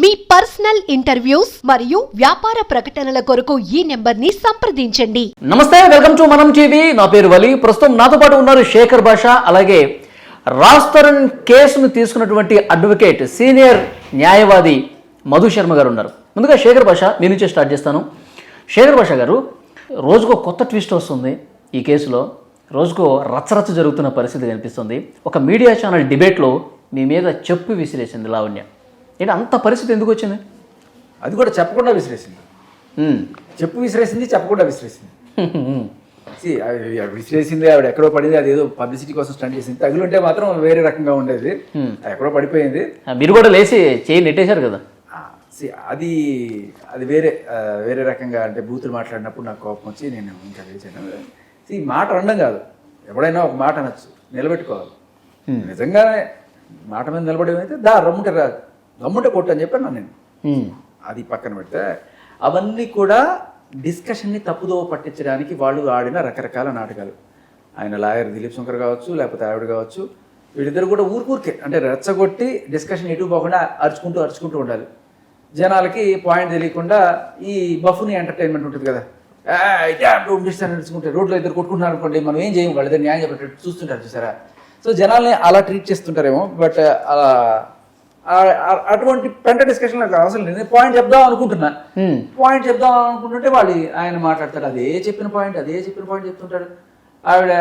మీ personal interviews మరియు వ్యాపార ప్రకటనల కొరకు ఈ నెంబర్ని సంప్రదించండి. నమస్తే వెల్కమ్ టు మనం టీవీ. నా పేరు వలి. ప్రస్తుతం నాతో పాటు ఉన్నారు శేఖర్ భాష అలాగే రాజ్ తరుణ్ కేసును తీసుకున్నటువంటి అడ్వకేట్ సీనియర్ న్యాయవాది మధు శర్మ గారు ఉన్నారు. ముందుగా శేఖర్ భాష మీ నుంచే స్టార్ట్ చేస్తాను. శేఖర్ భాష గారు రోజుకో కొత్త ట్విస్ట్ వస్తుంది ఈ కేసులో. రోజుకో రచ్చరచ్చ జరుగుతున్న పరిస్థితి కనిపిస్తుంది. ఒక మీడియా ఛానల్ డిబేట్లో మీ మీద చెప్పు విసిరేసింది లావణ్య. ఏంటి అంత పరిస్థితి ఎందుకు వచ్చింది? అది కూడా చెప్పకుండా విసిరేసింది. చెప్పు విసిరేసింది చెప్పకుండా విసిరేసింది. విసిరేసింది ఆవిడ ఎక్కడో పడింది అది ఏదో పబ్లిసిటీ కోసం స్టంట్ చేసింది. తగులుంటే మాత్రం వేరే రకంగా ఉండేది. ఎక్కడో పడిపోయింది. మీరు కూడా లేచి చేయి నెట్టేశారు కదా? అది అది వేరే వేరే రకంగా అంటే బూతులు మాట్లాడినప్పుడు నాకు కోపం వచ్చి నేను ఇంకా లేచాను. See, మాట అనడం కాదు. ఎవడైనా ఒక మాట అనొచ్చు. నిలబెట్టుకోవాలి. నిజంగానే మాట మీద నిలబడేమైతే దా రమ్ముంటే రా రమ్ముంటే కొట్టు అని చెప్పాను నేను. అది పక్కన పెడితే అవన్నీ కూడా డిస్కషన్ని తప్పుదోవ పట్టించడానికి వాళ్ళు ఆడిన రకరకాల నాటకాలు. ఆయన లాయర్ దిలీప్ శంకర్ కావచ్చు లేకపోతే ఆవిడ కావచ్చు వీళ్ళిద్దరు కూడా ఊరికూరికే. అంటే రెచ్చగొట్టి డిస్కషన్ ఎటు పోకుండా అరుచుకుంటూ అరుచుకుంటూ ఉండాలి. జనాలకి పాయింట్ తెలియకుండా ఈ బఫుని ఎంటర్టైన్మెంట్ ఉంటుంది కదా. "ఆ, ఇదే అంటూ ఉండిస్తాను నడుచుకుంటే రోడ్లో ఇద్దరు కొట్టుకుంటున్నారు అనుకోండి మనం ఏం చేయం? వాళ్ళు ఇద్దరు న్యాయం చెప్పేటట్టు చూస్తుంటారు చూసారా? సో జనాల్ని అలా ట్రీట్ చేస్తుంటారేమో బట్ అలా అటువంటి పెంట డిస్కషన్ నాకు అవసరం లేదు. నేను పాయింట్ చెప్దాం అనుకుంటున్నా. పాయింట్ చెప్దాం అనుకుంటుంటే వాళ్ళు ఆయన మాట్లాడతాడు అదే చెప్పిన పాయింట్ అదే చెప్పిన పాయింట్ చెప్తుంటాడు. ఆవిడ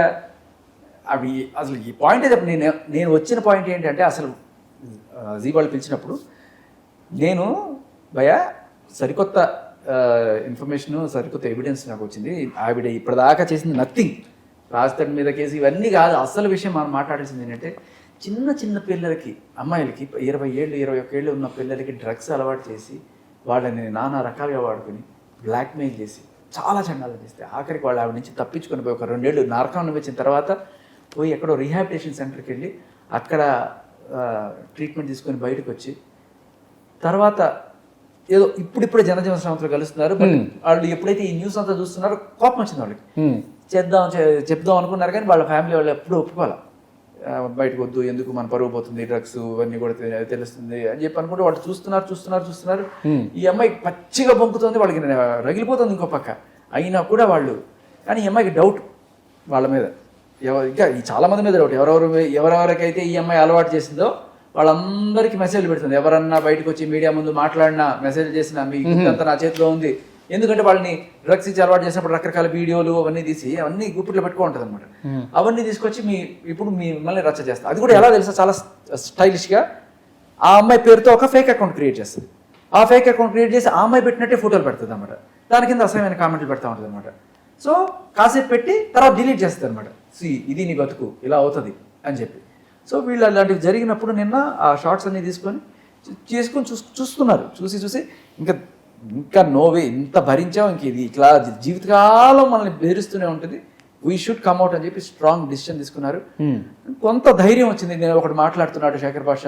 అవి అసలు ఈ పాయింటే చెప్ప నేను నేను వచ్చిన పాయింట్ ఏంటంటే అసలు జీ వాళ్ళు పిలిచినప్పుడు నేను భయ సరికొత్త ఇన్ఫర్మేషన్ సరికొత్త ఎవిడెన్స్ నాకు వచ్చింది. ఆవిడ ఇప్పటిదాకా చేసింది నథింగ్ రాజధాని మీద కేసు ఇవన్నీ కాదు. అసలు విషయం మనం మాట్లాడాల్సింది ఏంటంటే చిన్న చిన్న పిల్లలకి అమ్మాయిలకి ఇరవై ఏళ్ళు ఇరవై ఒక్క ఏళ్ళు ఉన్న పిల్లలకి డ్రగ్స్ అలవాటు చేసి వాళ్ళని నానా రకాలుగా వాడుకొని బ్లాక్మెయిల్ చేసి చాలా చండాలు చేస్తే ఆఖరికి వాళ్ళు ఆవిడ నుంచి తప్పించుకొని పోయి ఒక రెండేళ్ళు నరకం అనిపించిన తర్వాత పోయి ఎక్కడో రీహాబిటేషన్ సెంటర్కి వెళ్ళి అక్కడ ట్రీట్మెంట్ తీసుకొని బయటకు వచ్చి తర్వాత ఏదో ఇప్పుడిప్పుడే జనజీవన శ్రమంతో కలుస్తున్నారు బట్ వాళ్ళు ఎప్పుడైతే ఈ న్యూస్ అంతా చూస్తున్నారో కోపం వచ్చింది వాళ్ళకి. చేద్దాం చెప్దాం అనుకున్నారు కానీ వాళ్ళ ఫ్యామిలీ వాళ్ళు ఎప్పుడూ ఒప్పుకోవాలి? బయటకు వద్దు ఎందుకు మన పరువు పోతుంది డ్రగ్స్ ఇవన్నీ కూడా తెలుస్తుంది అని చెప్పి అనుకుంటే వాళ్ళు చూస్తున్నారు చూస్తున్నారు చూస్తున్నారు. ఈ అమ్మాయి పచ్చిగా బొంకుతుంది వాళ్ళకి రగిలిపోతుంది ఇంకో పక్క. అయినా కూడా వాళ్ళు కానీ ఈ అమ్మాయికి డౌట్ వాళ్ళ మీద. ఎవ- ఇంకా చాలా మంది మీద డౌట్ ఎవరెవరు ఎవరెవరికైతే ఈ అమ్మాయి అలవాటు చేసిందో వాళ్ళందరికీ మెసేజ్ పెడుతుంది. ఎవరన్నా బయటకు వచ్చి మీడియా ముందు మాట్లాడినా మెసేజ్ చేసినా మీ అంతా నా చేతిలో ఉంది ఎందుకంటే వాళ్ళని డ్రగ్స్ ఇచ్చి అలవాటు చేసినప్పుడు రకరకాల వీడియోలు అవన్నీ తీసి అవన్నీ గుప్పిట్లో పెట్టుకో ఉంటుంది అనమాట అవన్నీ తీసుకొచ్చి మీ ఇప్పుడు మిమ్మల్ని రచ్చ చేస్తారు అది కూడా ఎలా తెలుసా? చాలా స్టైలిష్గా ఆ అమ్మాయి పేరుతో ఒక ఫేక్ అకౌంట్ క్రియేట్ చేస్తుంది. ఆ ఫేక్ అకౌంట్ క్రియేట్ చేసి ఆ అమ్మాయి పెట్టినట్టే ఫోటోలు పెడుతుంది అనమాట దాని కింద అసహ్యమైన కామెంట్లు పెడతా ఉంటుంది అనమాట సో కాసేపు పెట్టి తర్వాత డిలీట్ చేస్తుంది అనమాట సి ఇది నీ బతుకు ఇలా అవుతుంది అని చెప్పి. సో వీళ్ళు అలాంటివి జరిగినప్పుడు నిన్న ఆ షార్ట్స్ అన్ని తీసుకొని చేసుకొని చూస్తున్నారు. చూసి చూసి ఇంకా ఇంకా నోవే ఇంత భరించాం ఇంక ఇది ఇట్లా జీవితకాలం మనల్ని బెదిరిస్తూనే ఉంటుంది. వీ షుడ్ కమ్అట్ అని చెప్పి స్ట్రాంగ్ డిసిషన్ తీసుకున్నారు. కొంత ధైర్యం వచ్చింది నేను ఒకటి మాట్లాడుతున్నాడు శేఖర్ భాష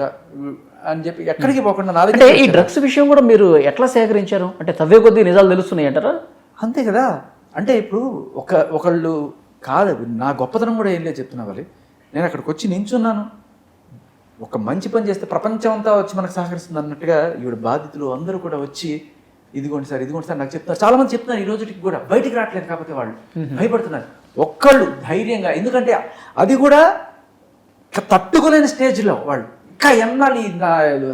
అని చెప్పి ఎక్కడికి పోకుండా నా అంటే దగ్గర ఈ డ్రగ్స్ విషయం కూడా మీరు ఎట్లా సేకరించారు? అంటే తవ్వే కొద్దీ నిజాలు తెలుస్తున్నాయి అంటారా? అంతే కదా. అంటే ఇప్పుడు ఒక ఒకళ్ళు కాదు నా గొప్పతనం కూడా ఏం లేదు చెప్తున్నా వాళ్ళు నేను అక్కడికి వచ్చి నించున్నాను. ఒక మంచి పని చేస్తే ప్రపంచం అంతా వచ్చి మనకు సహకరిస్తుంది అన్నట్టుగా ఈవిడ బాధితులు అందరూ కూడా వచ్చి ఇదిగోండి సార్ ఇదిగోండి సార్ నాకు చెప్తున్నారు. చాలా మంది చెప్తున్నారు ఈ రోజుకి కూడా. బయటికి రావట్లేదు కాకపోతే వాళ్ళు. భయపడుతున్నారు. ఒక్కళ్ళు ధైర్యంగా ఎందుకంటే అది కూడా తట్టుకోలేని స్టేజ్లో వాళ్ళు. ఇంకా ఎన్నాళ్ళు ఈ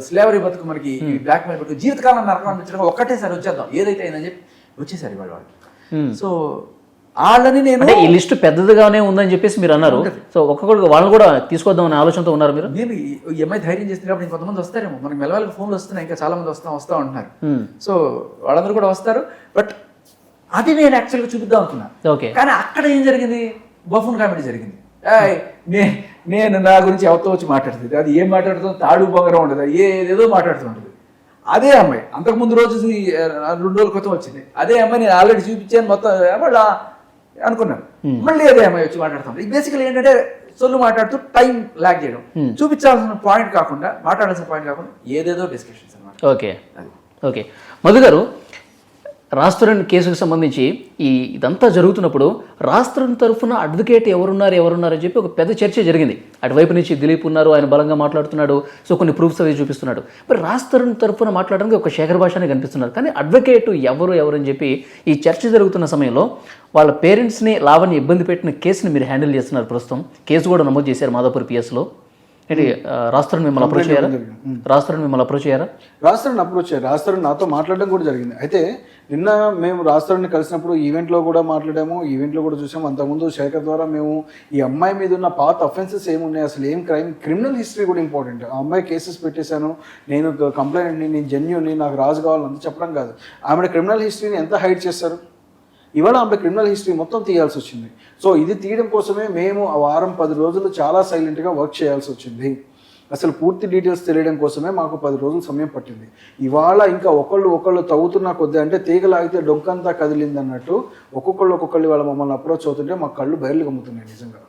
స్లేవరీ బతుకు మనకి బ్లాక్ మెయిల్ బతుకు జీవితకాలం నరకం అనిపించడం ఒక్కటేసారి వచ్చేద్దాం. ఏదైతే అయిందని చెప్పి వచ్చేసారి వాళ్ళు వాళ్ళు సో వాళ్ళని నేను అంటే ఈ లిస్టు పెద్దదిగానే ఉందని చెప్పేసి మీరు అన్నారు. సో ఒక్కొక్కరు వాళ్ళని కూడా తీసుకొద్దాం అనే ఆలోచనతో ఉన్నారు మీరు? నేను అమ్మాయి ధైర్యం చేస్తుంది కాబట్టి ఇంకొంతమంది వస్తారేమో. మనకి మెల్లవాళ్ళకి ఫోన్లు వస్తున్నాయి ఇంకా చాలా మంది వస్తాం వస్తా ఉంటున్నారు. సో వాళ్ళందరూ కూడా వస్తారు. బట్ అది నేను యాక్చువల్గా చూపిద్దాం అనుకున్నా. ఓకే. కానీ అక్కడ ఏం జరిగింది? బఫున్ కామెడీ జరిగింది. నేను నా గురించి ఎవరితో వచ్చి మాట్లాడుతుంది? అది ఏం మాట్లాడుతుందో తాడు బొంగరం ఉండదు. ఏదేదో మాట్లాడుతుంటుంది అదే అమ్మాయి అంతకుముందు రోజు రెండు రోజుల క్రితం వచ్చింది. అదే అమ్మాయి నేను ఆల్రెడీ చూపించాను మొత్తం. వాళ్ళు ఆ, అనుకున్నారు మళ్ళీ అదే అమ్మాయి వచ్చి మాట్లాడుతుంది. బేసికల్ ఏంటంటే సొల్లు మాట్లాడుతూ టైం లాగ్ చేయడం. చూపించాల్సిన పాయింట్ కాకుండా మాట్లాడాల్సిన పాయింట్ కాకుండా ఏదేదో డిస్కషన్స్ అన్నమాట. ఓకే. ఓకే. మధు గారు రాష్ట్రం కేసుకు సంబంధించి ఈ ఇదంతా జరుగుతున్నప్పుడు రాష్ట్రం తరఫున అడ్వకేట్ ఎవరున్నారు ఎవరున్నారు అని చెప్పి ఒక పెద్ద చర్చ జరిగింది. అటువైపు నుంచి దిలీప్ ఉన్నారు ఆయన బలంగా మాట్లాడుతున్నాడు సో కొన్ని ప్రూఫ్స్ అవి చూపిస్తున్నాడు. మరి రాష్ట్రం తరఫున మాట్లాడడానికి ఒక శేఖర్ భాషనే కనిపిస్తున్నారు. కానీ అడ్వకేట్ ఎవరు ఎవరు అని చెప్పి ఈ చర్చ జరుగుతున్న సమయంలో వాళ్ళ పేరెంట్స్ని లావణ్య ఇబ్బంది పెట్టిన కేసుని మీరు హ్యాండిల్ చేస్తున్నారు ప్రస్తుతం. కేసు కూడా నమోదు చేశారు మాధవపూర్ పిఎస్లో. ఏంటి రాష్ట్రం మిమ్మల్ని అప్రోచ్ అయ్యారా మిమ్మల్ని అప్రోచ్ అయ్యారా రాస్తారని అప్రోచ్ అయ్యారు రాస్తారని నాతో మాట్లాడడం కూడా జరిగింది. అయితే నిన్న మేము రాస్తారని కలిసినప్పుడు ఈవెంట్లో కూడా మాట్లాడాము. ఈవెంట్లో కూడా చూసాము. అంతకుముందు శేఖర్ ద్వారా మేము ఈ అమ్మాయి మీద ఉన్న పాత అఫెన్సెస్ ఏమున్నాయి? అసలు ఏం క్రైమ్ క్రిమినల్ హిస్టరీ కూడా ఇంపార్టెంట్ ఆ అమ్మాయి కేసెస్ పెట్టేశాను. నేను కంప్లైంట్ని నేను జెన్యుని నాకు రాజు కావాలని చెప్పడం కాదు. ఆమె క్రిమినల్ హిస్టరీని ఎంత హైడ్ చేస్తారు? ఇవాళ ఆమె క్రిమినల్ హిస్టరీ మొత్తం తీయాల్సి వచ్చింది. సో ఇది తీయడం కోసమే మేము ఆ వారం పది రోజులు చాలా సైలెంట్గా వర్క్ చేయాల్సి వచ్చింది. అసలు పూర్తి డీటెయిల్స్ తెలియడం కోసమే మాకు పది రోజులు సమయం పట్టింది. ఇవాళ ఇంకా ఒకళ్ళు ఒకళ్ళు తవ్వుతున్న కొద్ది అంటే తీగలాగితే డొంకంతా కదిలింది అన్నట్టు ఒక్కొక్కళ్ళు ఒక్కొక్కళ్ళు వాళ్ళ మమ్మల్ని అప్రోచ్ అవుతుంటే మా కళ్ళు బయలు గమ్ముతున్నాయి నిజంగా.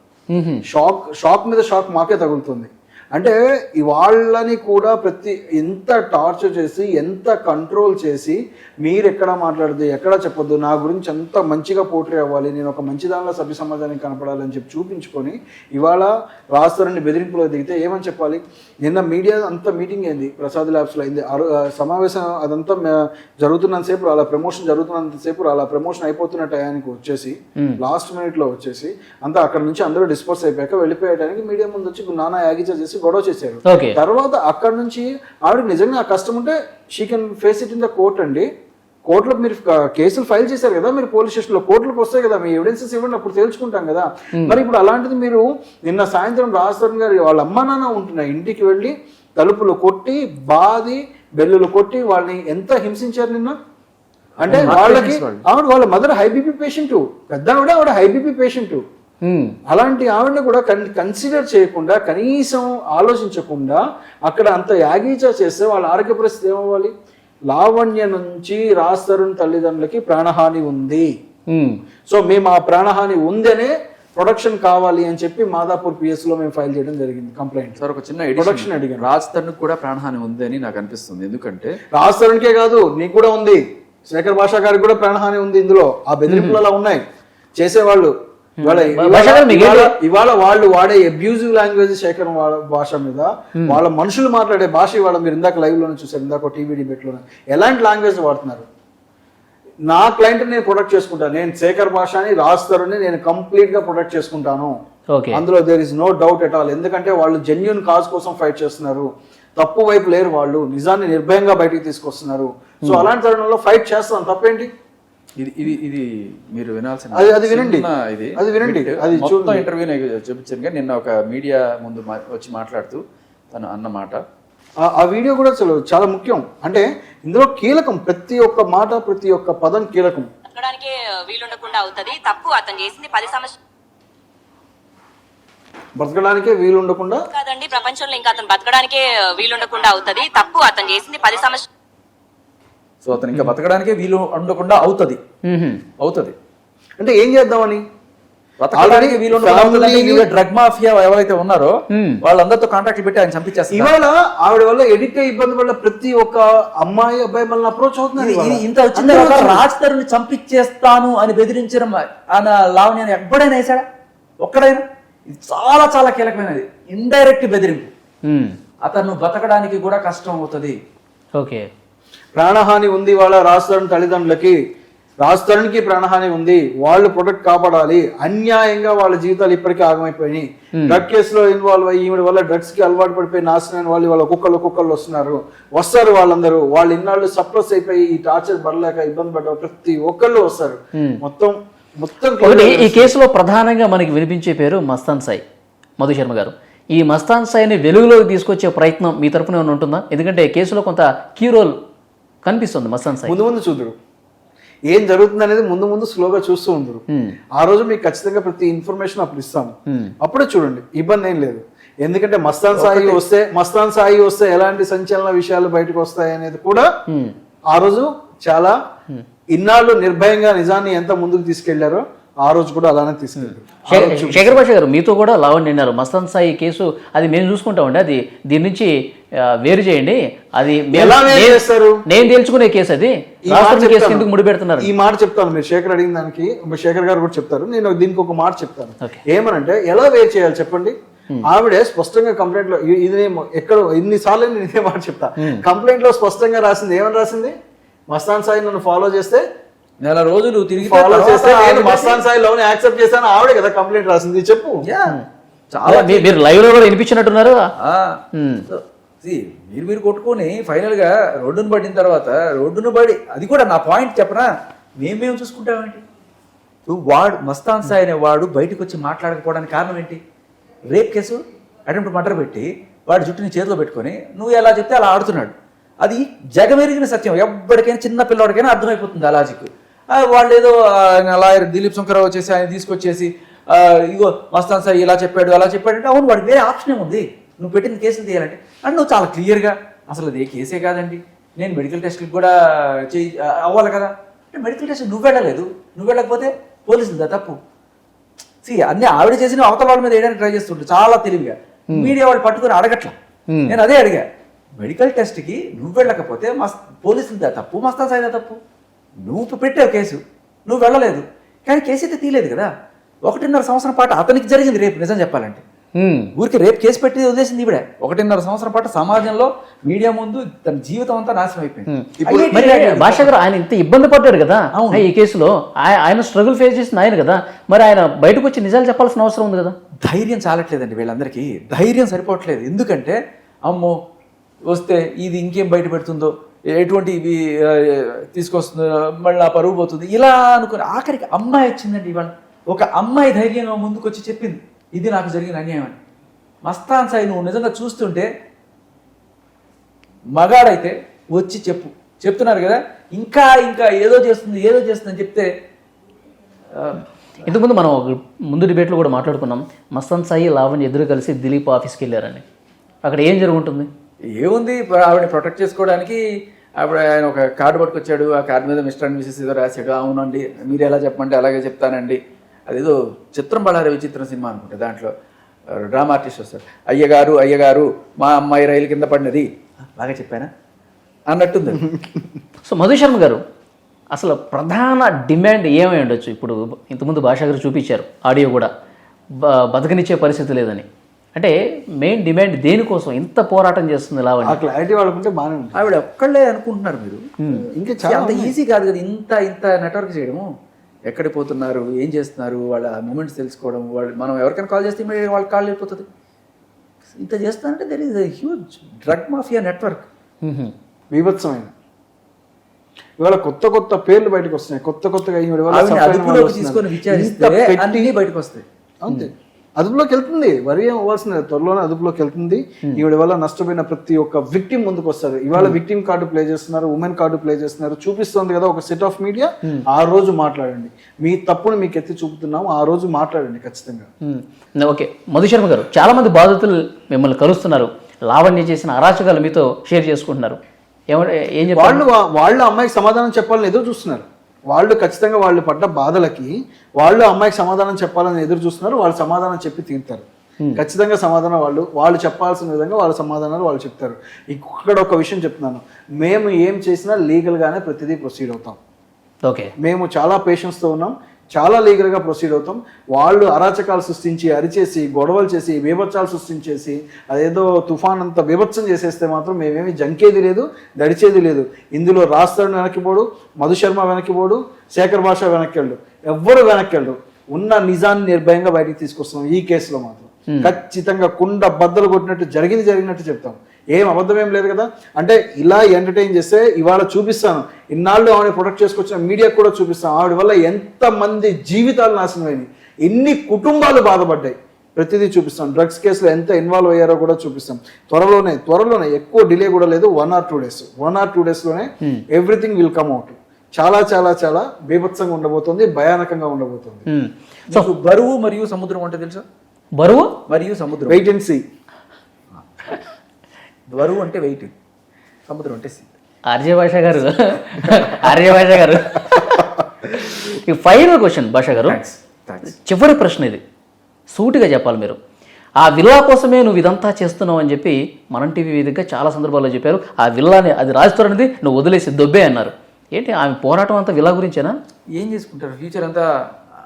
షాక్ షాక్ మీద షాక్ మాకే తగులుతుంది. అంటే వాళ్ళని కూడా ప్రతి ఎంత టార్చర్ చేసి ఎంత కంట్రోల్ చేసి మీరు ఎక్కడ మాట్లాడదు ఎక్కడ చెప్పొద్దు నా గురించి ఎంత మంచిగా పోట్రీ అవ్వాలి నేను ఒక మంచి దానిలో సభ్య సమాజానికి కనపడాలని చెప్పి చూపించుకొని ఇవాళ రాస్తారని బెదిరింపులో దిగితే ఏమని చెప్పాలి? నిన్న మీడియా అంతా మీటింగ్ అయింది ప్రసాద్ ల్యాబ్స్లో అయింది. సమావేశం అదంతా జరుగుతున్నంతసేపు అలా ప్రమోషన్ జరుగుతున్నంతసేపు అలా ప్రమోషన్ అయిపోతున్న టయానికి వచ్చేసి లాస్ట్ మినిట్లో వచ్చేసి అంతా అక్కడ నుంచి అందరూ డిస్పోజ్ అయిపోయాక వెళ్ళిపోయడానికి మీడియా ముందు వచ్చి నానా యాగిచా చేసి గొడవ చేశారు తర్వాత అక్కడ నుంచి ఆవిడకి నిజంగా ఆ కష్టం ఉంటే she can face it in the court అండి. కోర్టులో మీరు కేసులు ఫైల్ చేశారు కదా మీరు పోలీస్ స్టేషన్లో. కోర్టులకు వస్తాయి కదా మీ ఎవిడెన్సెస్ ఇవ్వండి అప్పుడు తేల్చుకుంటాం కదా. మరి ఇప్పుడు అలాంటిది మీరు నిన్న సాయంత్రం రాజస్థాన్ గారు వాళ్ళ అమ్మ నాన్న ఉంటున్న ఇంటికి వెళ్ళి తలుపులు కొట్టి బాది బెల్లులు కొట్టి వాళ్ళని ఎంత హింసించారు నిన్న? అంటే వాళ్ళకి ఆవిడ వాళ్ళ. Mother high BP patient. పెద్ద ఆవిడ ఆవిడ హై బీపీ పేషెంట్. అలాంటి ఆవిడని కూడా కన్సిడర్ చేయకుండా కనీసం ఆలోచించకుండా అక్కడ అంత యాగీచా చేస్తే వాళ్ళ ఆరోగ్య పరిస్థితి ఏమవ్వాలి? లావణ్య నుంచి రాస్తరుణ్ తల్లిదండ్రులకి ప్రాణహాని ఉంది. మ్మ్. సో మేము ఆ ప్రాణహాని ఉందనే ప్రొడక్షన్ కావాలి అని చెప్పి మాదాపూర్ పిఎస్లో మేము ఫైల్ చేయడం జరిగింది కంప్లైంట్. సార్ ఒక చిన్న ఎడిషన్ అడిగాను. రాజ్ తరుణ్ కూడా ప్రాణహాని ఉంది అని నాకు అనిపిస్తుంది. ఎందుకంటే రాస్తరుణ్కే కాదు నీకు కూడా ఉంది. శేఖర్ భాషా గారికి కూడా ప్రాణహాని ఉంది ఇందులో. ఆ బెదిరింపులు అలా ఉన్నాయి. చేసేవాళ్ళు ఇవాళ భాషా మీకు ఇవాళ- వాళ్ళు వాడే అబ్యూజివ్ లాంగ్వేజ్ శేఖర్ వాళ్ళ భాష మీద వాళ్ళ మనుషులు మాట్లాడే భాష ఇవాళ మీరు ఇందాక లైవ్లోనే చూసారు ఇందాక టీవీ డిబేట్లోనే. ఎలాంటి లాంగ్వేజ్ వాడుతున్నారు? నా క్లయింట్ నేను ప్రొడక్ట్ చేసుకుంటాను నేను శేఖర్ భాషని రాస్తారని నేను కంప్లీట్గా ప్రొడక్ట్ చేసుకుంటాను. అందులో there is no doubt at all ఎందుకంటే వాళ్ళు జెన్యున్ కాజ్ కోసం ఫైట్ చేస్తున్నారు. తప్పు వైపు లేరు వాళ్ళు. నిజాన్ని నిర్భయంగా బయటికి తీసుకొస్తున్నారు. సో అలాంటి తరుణంలో ఫైట్ చేస్తాం. తప్పేంటి? ఇది ఇది ఇది మీరు వినాల్సిన అది- అది వినండి. ఇది. అది వినండి. అది మొత్తం. ఇంటర్వ్యూ చూపించాను కానీ నిన్న ఒక మీడియా ముందు మా- వచ్చి మాట్లాడుతూ తను అన్న మాట. ఆ- ఆ వీడియో కూడా అసలు చాలా ముఖ్యం. అంటే ఇందులో కీలకం ప్రతి ఒక్క మాట ప్రతి ఒక్క పదం కీలకం. బతకడానికి వీలుండకుండా అవుతది. తప్పు అతను చేసింది పది సంవత్సరాలు బ్రతకడానికే వీలు ఉండకుండా కాదండి ప్రపంచంలో ఇంకా అతను బతకడానికే వీలుండకుండా అవుతది. తప్పు అతను చేసింది పది సంవత్సరాలు సో అతను ఇంకా బతకడానికే వీలు ఉండకుండా అవుతుంది. అవుతుంది. అంటే ఏం చేద్దామని? డ్రగ్ మాఫియా ఎవరైతే ఉన్నారో. వాళ్ళందరితో కాంటాక్ట్ పెట్టి ఆయన చంపించేస్తారు. ఇవాళ ఆవిడ వల్ల ఎడిట్ ఇబ్బంది వల్ల ప్రతి ఒక్క అమ్మాయి అబ్బాయి మనల్ని అప్రోచ్. ఇది ఇంత వచ్చారు. రాజ్ తరుణ్ చంపించేస్తాను అని బెదిరించడం ఆయన లావణ్యాన్ని ఎప్పుడైనా వేసాడా ఒక్కడైనా? ఇది చాలా చాలా కీలకమైనది. ఇండైరెక్ట్ బెదిరింపు. అతను బతకడానికి కూడా కష్టం అవుతుంది. ఓకే. ప్రాణహాని ఉంది వాళ్ళ రాష్ట్రం తల్లిదండ్రులకి. రాష్ట్రానికి ప్రాణహాని ఉంది. వాళ్ళు ప్రొటెక్ట్ కాపాడాలి. అన్యాయంగా వాళ్ళ జీవితాలు ఇప్పటికే ఆగమైపోయినాయి. డ్రగ్ కేసులో ఇన్వాల్వ్ అయ్యి ఈవిడ వల్ల డ్రగ్స్కి అలవాటు పడిపోయి నాశనమైన వాళ్ళు వాళ్ళ ఒక్కొక్కరు ఒక్కొక్కరు వస్తున్నారు. వస్తారు వాళ్ళందరూ. వాళ్ళు ఇన్నాళ్ళు సప్రెస్ అయిపోయి ఈ టార్చర్ పడలేక ఇబ్బంది పడ్డ ప్రతి ఒక్కళ్ళు వస్తారు. మొత్తం మొత్తం ఈ కేసులో ప్రధానంగా మనకి వినిపించే పేరు మస్తాన్ సాయి మధు శర్మ గారు. ఈ మస్తాన్ సాయిని వెలుగులోకి తీసుకొచ్చే ప్రయత్నం మీ తరపున ఏమైనా ఉంటుందా? ఎందుకంటే కేసులో కొంత కీ రోల్ కనిపిస్తుంది మస్తాన్ సాయి. ముందు ముందు చూదురు. ఏం జరుగుతుంది అనేది ముందు ముందు స్లోగా చూస్తూ ఉండరు. ఆ రోజు మీకు ఖచ్చితంగా ప్రతి ఇన్ఫర్మేషన్ అప్పుడు ఇస్తాము. అప్పుడే చూడండి ఇబ్బంది ఏం లేదు. ఎందుకంటే మస్తాన్ సాయి వస్తే మస్తాన్ సాయి వస్తే ఎలాంటి సంచలన విషయాలు బయటకు వస్తాయి అనేది కూడా. ఆ రోజు చాలా ఇన్నాళ్ళు నిర్భయంగా నిజాన్ని ఎంత ముందుకు తీసుకెళ్ళారో ఆ రోజు కూడా అలానే తీసుకెళ్ళారు శేఖర్ భాష గారు మీతో కూడా లావణ్య అన్నారు మస్తాన్ సాయి కేసు అది మేము చూసుకుంటామండి అది దీని నుంచి వేరు చేయండి. అది నేను- చేస్తారు? నేను తేల్చుకునే కేసు అది. ఈ మాట రాష్ట్రం కేసు చెప్తాను. ఎందుకు ముడిపెడుతున్నారు ఈ మాట చెప్తాను. మీరు శేఖర్ అడిగిన దానికి శేఖర్ గారు కూడా చెప్తారు. నేను దీనికి ఒక మాట చెప్తాను. Okay. ఏమనంటే ఎలా వేర్ చేయాలి చెప్పండి? ఆవిడ స్పష్టంగా కంప్లైంట్లో ఇది ఎక్కడ ఇన్ని సార్లు నేను ఇదే మాట చెప్తా. కంప్లైంట్లో స్పష్టంగా రాసింది ఏమని రాసింది? మస్తాన్ సాయి నన్ను ఫాలో చేస్తే నెల రోజులు తిరిగి ఫాలో చేస్తే నేను మస్తాన్ సాయి లోన్ యాక్సెప్ట్ చేశాను. ఆవిడే కదా కంప్లైంట్ రాసింది. చెప్పు. చాలా మీరు లైవ్లో కూడా వినిపించినట్టున్నారు. మీరు మీరు కొట్టుకొని ఫైనల్గా రోడ్డును పడిన తర్వాత రోడ్డును పడి అది కూడా నా పాయింట్ చెప్పనా? మేమేం చూసుకుంటామేంటి వాడు మస్తాన్ సాయి అనే వాడు బయటకు వచ్చి మాట్లాడకపోవడానికి కారణం ఏంటి? రేప్ కేసు అటెంప్ట్ మటర్ పెట్టి వాడి జుట్టుని చేతిలో పెట్టుకొని నువ్వు ఎలా చెప్తే అలా ఆడుతున్నాడు. అది జగమెరిగిన సత్యం. ఎవరికైనా చిన్న పిల్లవాడికైనా అర్థమైపోతుంది ఆ లాజిక్ వాళ్ళు ఏదో లాయర్ దిలీప్ శంకరావు వచ్చేసి ఆయన తీసుకొచ్చేసి ఇగో మస్తాన్ సాయి ఇలా చెప్పాడు అలా చెప్పాడు అంటే అవును వాడికి వేరే ఆప్షన్ ఏముంది? నువ్వు పెట్టిన కేసులు తీయాలంటే? అండ్ నువ్వు చాలా క్లియర్గా అసలు అది ఏ కేసే కాదండి. నేను మెడికల్ టెస్ట్కి కూడా చేయి అవ్వాలి కదా. అంటే మెడికల్ టెస్ట్ నువ్వు వెళ్ళలేదు. నువ్వు వెళ్ళకపోతే పోలీసులు తప్పు. సి అన్ని ఆవిడ చేసిన అవతల వాళ్ళ మీద వేయడానికి ట్రై చేస్తుంటే చాలా తెలివిగా. మీడియా వాళ్ళు పట్టుకొని అడగట్ల. నేను అదే అడిగా. మెడికల్ టెస్ట్కి నువ్వు వెళ్ళకపోతే మస్ పోలీసులదా తప్పు. మస్తా సాయిదా తప్పు. నువ్వు పెట్టావు కేసు. నువ్వు వెళ్ళలేదు. కానీ కేసు అయితే తీయలేదు కదా. ఒకటిన్నర సంవత్సరం పాటు అతనికి జరిగింది రేపు నిజం చెప్పాలంటే. ఊరికి రేపు కేసు పెట్టి వదిలేసింది ఇవిడే ఒకటిన్నర సంవత్సరం పాటు సమాజంలో మీడియా ముందు తన జీవితం అంతా నాశనం అయిపోయింది. భాష గారు ఆయన ఇంత ఇబ్బంది పడ్డాడు కదా. ఈ కేసులో ఆయ- ఆయన స్ట్రగుల్ ఫేస్ చేసింది ఆయన కదా? మరి ఆయన బయటకు వచ్చి నిజాలు చెప్పాల్సిన అవసరం ఉంది కదా? ధైర్యం చాలట్లేదండి వీళ్ళందరికీ. ధైర్యం సరిపోవట్లేదు. ఎందుకంటే అమ్మో వస్తే ఇది ఇంకేం బయట పెడుతుందో? ఎటువంటి ఇవి తీసుకొస్తుందో? మళ్ళీ ఆ పరువు పోతుంది? ఇలా అనుకుని ఆఖరికి అమ్మాయి వచ్చిందండి ఇవాళ. ఒక అమ్మాయి ధైర్యంగా ముందుకు వచ్చి చెప్పింది. ఇది నాకు జరిగిన అన్యాయం అని. మస్తాన్ సాయి నువ్వు నిజంగా చూస్తుంటే మగాడైతే వచ్చి చెప్పు. చెప్తున్నారు కదా ఇంకా ఇంకా ఏదో చేస్తుంది ఏదో చేస్తుంది అని చెప్తే ఇంతకుముందు మనం ఒక ముందు డిబేట్లో కూడా మాట్లాడుకున్నాం మస్తాన్ సాయి లావణ్య ఇద్దరు కలిసి దిలీప్ ఆఫీస్కి వెళ్ళారని అక్కడ ఏం జరుగుంటుంది? ఏముంది ఆవిడని ప్రొటెక్ట్ చేసుకోవడానికి ఆవిడ ఆయన ఒక కార్డు పట్టుకొచ్చాడు ఆ కార్డు మీద మిస్టర్ అండ్ మిసెస్ ఏదో రాశాడు అవునండి మీరు ఎలా చెప్పమంటే అలాగే చెప్తానండి. అదేదో చిత్రం బళారి విచిత్రం సినిమా అనుకుంటా దాంట్లో డ్రామా ఆర్టిస్ట్ వస్తారు. అయ్యగారు అయ్యగారు మా అమ్మాయి రైలు కింద పడినది. బాగా చెప్పానా? అన్నట్టుంది. సో మధు శర్మ గారు అసలు ప్రధాన డిమాండ్ ఏమై ఉండొచ్చు? ఇప్పుడు ఇంతకుముందు భాషా గారు చూపించారు ఆడియో కూడా. బ- బతకనిచ్చే పరిస్థితి లేదని. అంటే మెయిన్ డిమాండ్ దేనికోసం? ఇంత పోరాటం చేస్తుంది ఆ లావణ్య క్లారిటీ వాళ్ళకుంటే బాగానే ఉంటుంది ఆవిడ ఒక్కళ్ళే అనుకుంటున్నారు మీరు. ఇంకా అంత ఈజీ కాదు కదా ఇంత ఇంత నెట్వర్క్ చేయడము. ఎక్కడ పోతున్నారు? ఏం చేస్తున్నారు? వాళ్ళ మూమెంట్స్ తెలుసుకోవడం వాళ్ళు మనం ఎవరికైనా కాల్ చేస్తే ఇమీడియట్గా వాళ్ళకి కాల్ వెళ్ళిపోతుంది ఇంత చేస్తానంటే there is huge drug mafia network hmm. బీభత్సమైన. ఇవాళ కొత్త కొత్త పేర్లు బయటకు వస్తున్నాయి. కొత్త కొత్తగా. తీసుకొని విచారిస్తే బయటకు వస్తాయి. అంతే. అదుపులోకి వెళ్తుంది. వరి ఏం అవ్వాల్సిన త్వరలోనే అదుపులోకి వెళ్తుంది. ఈవిడ వల్ల నష్టపోయిన ప్రతి ఒక్క విక్టిమ్ ముందుకు వస్తారు ఇవాళ విక్టిమ్ కార్డు ప్లే చేస్తున్నారు ఉమెన్ కార్డు ప్లే చేస్తున్నారు. చూపిస్తుంది కదా ఒక సెట్ ఆఫ్ మీడియా ఆ రోజు మాట్లాడండి. మీ తప్పును మీకు ఎత్తి చూపుతున్నాము. ఆ రోజు మాట్లాడండి ఖచ్చితంగా. మ్మ్. ఓకే. మధు శర్మ గారు చాలా మంది బాధితులు మిమ్మల్ని కలుస్తున్నారు. లావణ్య చేసిన అరాచకాలు మీతో షేర్ చేసుకుంటున్నారు. ఏమంటే ఏం వాళ్ళు వాళ్ళు అమ్మాయికి సమాధానం చెప్పాలని ఎదురు చూస్తున్నారు. వాళ్ళు ఖచ్చితంగా వాళ్ళు పడ్డ బాధలకి వాళ్ళు అమ్మాయికి సమాధానం చెప్పాలని ఎదురు చూస్తున్నారు వాళ్ళు సమాధానం చెప్పి తీరుతారు. ఖచ్చితంగా సమాధానం వాళ్ళు వాళ్ళు చెప్పాల్సిన విధంగా వాళ్ళ సమాధానాలు వాళ్ళు చెప్తారు. ఇక్కడ ఒక విషయం చెప్తున్నాను. మేము ఏం చేసినా లీగల్ గానే ప్రతిదీ ప్రొసీడ్ అవుతాం. ఓకే. మేము చాలా patience తో ఉన్నాం. చాలా లీగల్గా ప్రొసీడ్ అవుతాం. వాళ్ళు అరాచకాలు సృష్టించి అరిచేసి గొడవలు చేసి బీభత్సాలు సృష్టించేసి అదేదో తుఫాన్ అంత బీభత్సం చేసేస్తే మాత్రం మేమేమి జంకేది లేదు దడిచేది లేదు. ఇందులో రాస్తాడు వెనక్కిపోడు మధుశర్మ వెనక్కిపోడు శేఖర్ భాష వెనక్కెళ్ళు ఎవ్వరు వెనక్కెళ్ళు ఉన్న నిజాన్ని నిర్భయంగా బయటికి తీసుకొస్తున్నాం ఈ కేసులో మాత్రం. ఖచ్చితంగా కుండ బద్దలు కొట్టినట్టు జరిగింది జరిగినట్టు చెప్తాం. ఏం అబద్ధం ఏం లేదు కదా? అంటే ఇలా ఎంటర్టైన్ చేస్తే ఇవాళ చూపిస్తాను. ఇన్నాళ్ళు ఆవిడ ప్రొటెక్ట్ చేసుకొచ్చిన మీడియా కూడా చూపిస్తాను. ఆవిడ వల్ల ఎంతమంది జీవితాలు నాశనం అయినాయి. ఎన్ని కుటుంబాలు బాధపడ్డాయి. ప్రతిదీ చూపిస్తాం డ్రగ్స్ కేసులో ఎంత ఇన్వాల్వ్ అయ్యారో కూడా చూపిస్తాం త్వరలోనే త్వరలోనే ఎక్కువ డిలే కూడా లేదు. One or two days one or two డేస్లోనే ఎవ్రీథింగ్ విల్ కమ్ అవుట్ చాలా చాలా చాలా బీభత్సంగా ఉండబోతుంది భయానకంగా ఉండబోతుంది. మ్మ్. మీకు బరువు మరియు సముద్రం అంటే తెలుసా? బరువు? మరియు సముద్రం. వెయిట్ అండ్ సీ బరువు అంటే వెయిట్ సముద్రం అంటే sea. ఆర్జే భాష గారు. ఆర్జే భాష గారు. ఈ ఫైనల్ క్వశ్చన్ భాష గారు. చివరి ప్రశ్న ఇది. సూటిగా చెప్పాలి మీరు. ఆ విల్లా కోసమే నువ్వు ఇదంతా చేస్తున్నావు అని చెప్పి మనం టీవీ వేదికగా చాలా సందర్భాల్లో చెప్పారు. ఆ విల్లాని అది రాజుతారనేది నువ్వు వదిలేసి దొబ్బే అన్నారు. ఏంటి ఆమె పోరాటం అంతా విల్లా గురించేనా? ఏం చేసుకుంటారు? ఫ్యూచర్ అంతా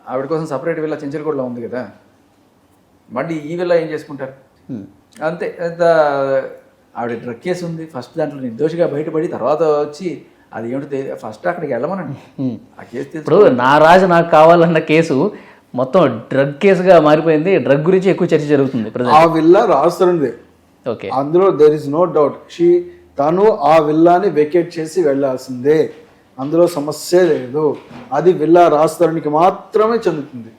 ఆవిడ కోసం సపరేట్ విల్ల చెంచలగూడలో ఉంది కదా. మళ్ళీ ఈ విల్ల ఏం చేసుకుంటారు? అంత. ఆవిడ డ్రగ్ కేసు ఉంది. ఫస్ట్ దాంట్లో నిర్దోషిగా బయటపడి తర్వాత వచ్చి అది ఏమిటో ఫస్ట్ అక్కడికి వెళ్ళమనండి. ఆ కేసు ఇప్పుడు నా రాజు నాకు కావాలన్న కేసు మొత్తం డ్రగ్ కేసుగా మారిపోయింది. డ్రగ్ గురించి ఎక్కువ చర్చ జరుగుతుంది ఆ విల్లా రాస్తారండి ఓకే. అందులో there is no doubt she తను ఆ విల్లాని వెకేట్ చేసి వెళ్ళాల్సిందే. అందులో సమస్య లేదు. అది విల్లా రాస్తారానికి మాత్రమే చెందుతుంది.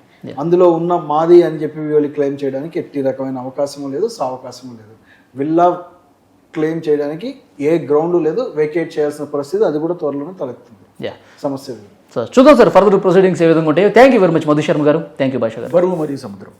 అందులో ఉన్న మాది అని చెప్పి వీళ్ళు క్లెయిమ్ చేయడానికి ఎట్టి రకమైన అవకాశం లేదు సావకాశం లేదు. విల్లా క్లెయిమ్ చేయడానికి ఏ గ్రౌండ్ లేదు వెకేట్ చేయాల్సిన పరిస్థితి అది కూడా త్వరలోనే తలెత్తుంది. యా సమస్య సార్ చూద్దాం సార్ ఫర్దర్ ప్రొసీడింగ్స్ ఏ విధంగా ఉంటాయి. Thank you very much Madhu Sharma garu. Thank you భాష గారు. బరువు మరియు సముద్రం.